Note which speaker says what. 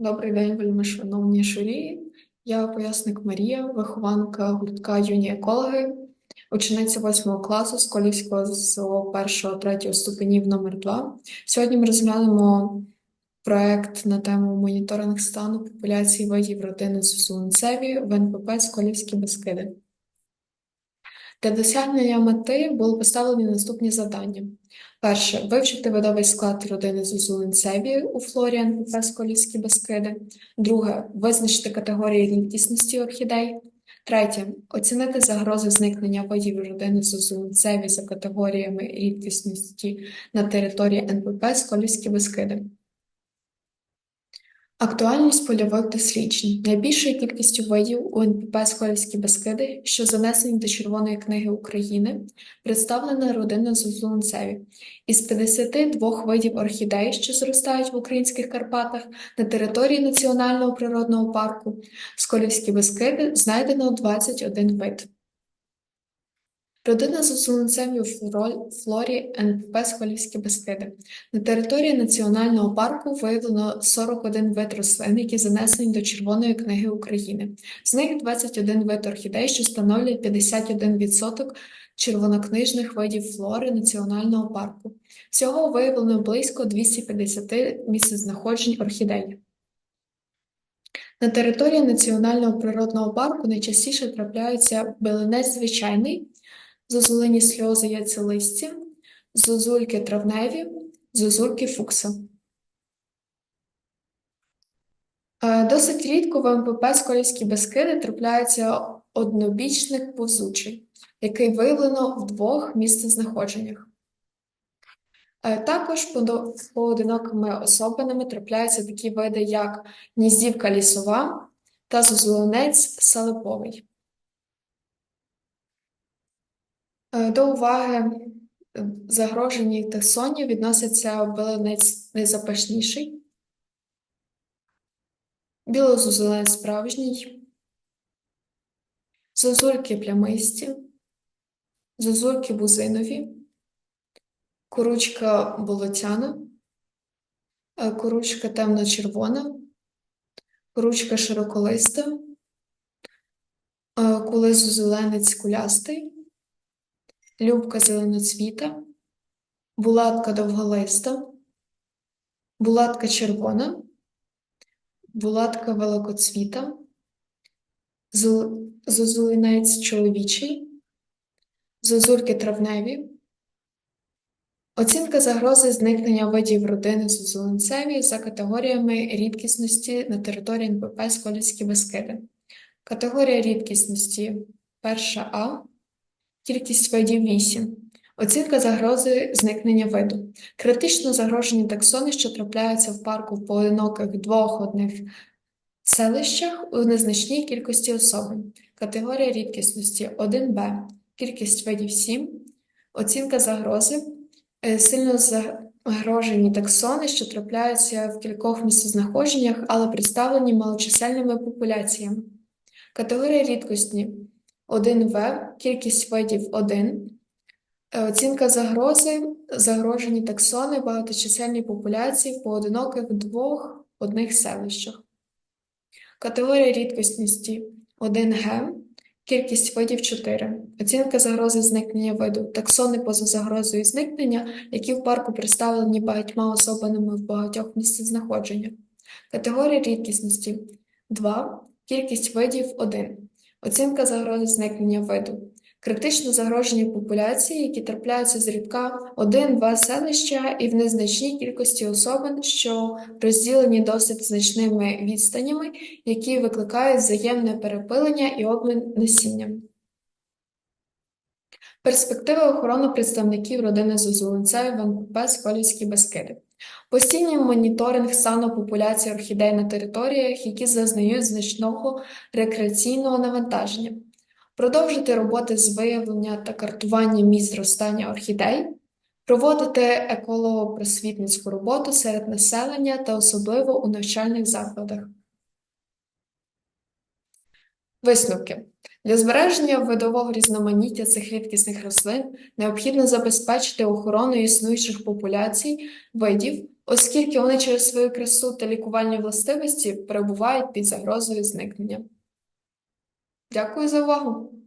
Speaker 1: Добрий день, вельми шановні журі. Я поясник Марія, вихованка гуртка юні екологи, учениця 8 класу Сколівського ЗО 1-3 ступенів номер 2 Сьогодні ми розглянемо проект на тему моніторинг стану популяції видів родини Сусунцеві в НПП Сколівські Бескиди. Для досягнення мети були поставлені наступні завдання. Перше вивчити видовий склад родини Зозулинцеві у флорі НПП Сколівські Бескиди. Друге визначити категорії рідкісності орхідей. Третє оцінити загрози зникнення видів родини Зозулинцеві за категоріями рідкісності на території НПП Сколівські Бескиди. Актуальність польових досліджень. Найбільшою кількістю видів у НПП Сколівські Бескиди, що занесені до Червоної книги України, представлена родина Зозулинцеві. Із 52 видів орхідей, що зростають в українських Карпатах на території Національного природного парку Сколівські Бескиди знайдено 21 вид. Родина Зозулинцеві у флорі НПП Сколівські Бескиди. На території національного парку виявлено 41 вид рослин, які занесені до Червоної книги України. З них 21 вид орхідей, що становлять 51% червонокнижних видів флори національного парку. Всього виявлено близько 250 місцезнаходжень орхідей. На території Національного природного парку найчастіше трапляються белинець звичайний, зозулині сльози яйцелисті, зозульки травневі, зозульки фукса. Е, Досить рідко в МПП Сколівські Бескиди трапляється однобічник повзучий, який виявлено в двох місцезнаходженнях. Е, Також поодинокими особинами трапляються такі види, як гніздівка лісова та зозулинець салиповий. До уваги е, загрожені таксонів відносяться белинець найзапашніший, білозозулець справжній, зозульки плямисті, зозульки бузинові, куручка болотяна, е, куручка темно-червона, куручка широколиста, е, кулизозеленець кулястий, любка зеленоцвіта, булатка довголиста, булатка червона, булатка великоцвіта, зу- зозулинець чоловічий, зозульки травневі. Оцінка загрози зникнення видів родини зозулинцеві за категоріями рідкісності на території НПП Сколівські Бескиди. Категорія рідкісності перша А, кількість видів 8. Оцінка загрози зникнення виду. Критично загрожені таксони, що трапляються в парку в поодиноких двох одних селищах у незначній кількості особин. Категорія рідкісності 1Б, кількість видів 7. Оцінка загрози. Е, Сильно загрожені таксони, що трапляються в кількох місцезнаходженнях, але представлені малочисельними популяціями. Категорія рідкості 1В, кількість видів 1. Е, Оцінка загрози, загрожені таксони багаточисельні популяції в поодиноких двох одних селищах. Категорія рідкісності 1Г, кількість видів 4. Оцінка загрози зникнення виду. Таксони поза загрозою зникнення, які в парку представлені багатьма особинами в багатьох місцезнаходженнях. Категорія рідкісності 2, кількість видів 1. Оцінка загрози зникнення виду. Критично загрожені популяції, які трапляються зрідка один-два селища і в незначній кількості особин, що розділені досить значними відстанями, які викликають взаємне перепилення і обмін насінням. Перспективи охорони представників родини Зозулинцеві в НПП Сколівські Бескиди. Постійний моніторинг стану популяції орхідей на територіях, які зазнають значного рекреаційного навантаження. Продовжити роботи з виявлення та картування місць зростання орхідей, проводити еколого-просвітницьку роботу серед населення та особливо у навчальних закладах. Висновки. Для збереження видового різноманіття цих рідкісних рослин необхідно забезпечити охорону існуючих популяцій видів, оскільки вони через свою красу та лікувальні властивості перебувають під загрозою зникнення. Дякую за увагу!